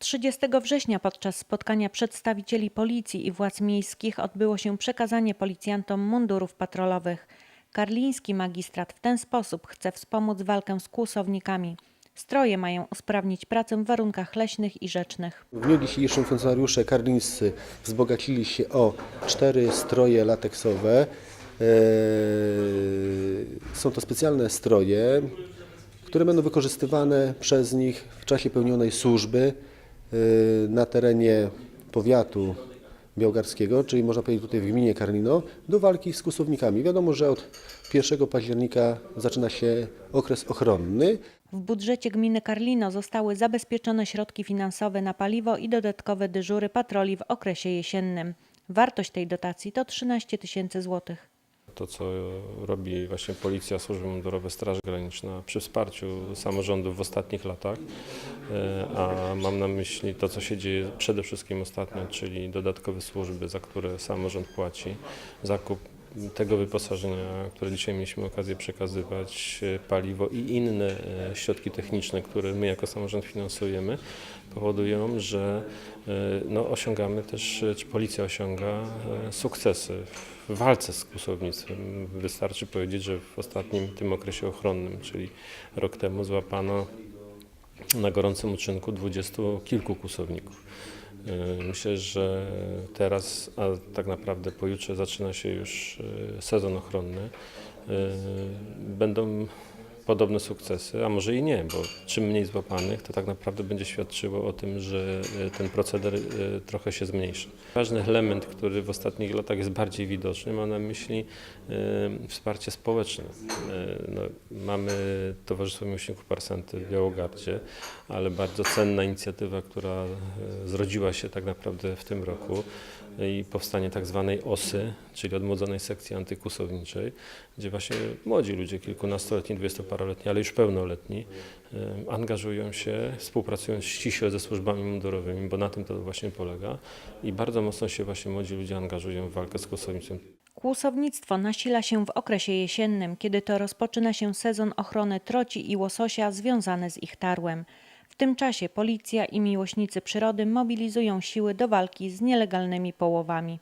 30 września podczas spotkania przedstawicieli policji i władz miejskich odbyło się przekazanie policjantom mundurów patrolowych. Karliński magistrat w ten sposób chce wspomóc walkę z kłusownikami. Stroje mają usprawnić pracę w warunkach leśnych i rzecznych. W dniu dzisiejszym funkcjonariusze karlińscy wzbogacili się o cztery stroje lateksowe. Eee, Są to specjalne stroje, które będą wykorzystywane przez nich w czasie pełnionej służby na terenie powiatu białgarskiego, czyli można powiedzieć tutaj w gminie Karlino, do walki z kłusownikami. Wiadomo, że od 1 października zaczyna się okres ochronny. W budżecie gminy Karlino zostały zabezpieczone środki finansowe na paliwo i dodatkowe dyżury patroli w okresie jesiennym. Wartość tej dotacji to 13 tysięcy złotych. To, co robi właśnie Policja, Służby Mundurowe, Straż Graniczna przy wsparciu samorządów w ostatnich latach, e, a mam na myśli to, co się dzieje przede wszystkim ostatnio, czyli dodatkowe służby, za które samorząd płaci, zakup tego wyposażenia, które dzisiaj mieliśmy okazję przekazywać, e, paliwo i inne e, środki techniczne, które my jako samorząd finansujemy, powodują, że e, no, osiągamy też, czy policja osiąga sukcesy w walce z kłusownictwem. Wystarczy powiedzieć, że w ostatnim tym okresie ochronnym, czyli rok temu złapano na gorącym uczynku dwudziestu kilku kłusowników. E, Myślę, że teraz, a tak naprawdę pojutrze zaczyna się już e, sezon ochronny. E, Będą podobne sukcesy, a może i nie, bo czym mniej złapanych, to tak naprawdę będzie świadczyło o tym, że e, ten proceder e, trochę się zmniejsza. Ważny element, który w ostatnich latach jest bardziej widoczny, mam na myśli e, wsparcie społeczne. No, mamy Towarzystwo Miłośników Parsenty w Białogardzie, ale bardzo cenna inicjatywa, która zrodziła się tak naprawdę w tym roku i powstanie tak zwanej OSY, czyli odmłodzonej sekcji antykłusowniczej, gdzie właśnie młodzi ludzie, kilkunastoletni, dwudziestoparoletni, ale już pełnoletni, angażują się, współpracują ściśle ze służbami mundurowymi, bo na tym to właśnie polega i bardzo mocno się właśnie młodzi ludzie angażują w walkę z kłusownictwem. Kłusownictwo nasila się w okresie jesiennym, kiedy to rozpoczyna się sezon ochrony troci i łososia związany z ich tarłem. Tym czasie policja i miłośnicy przyrody mobilizują siły do walki z nielegalnymi połowami.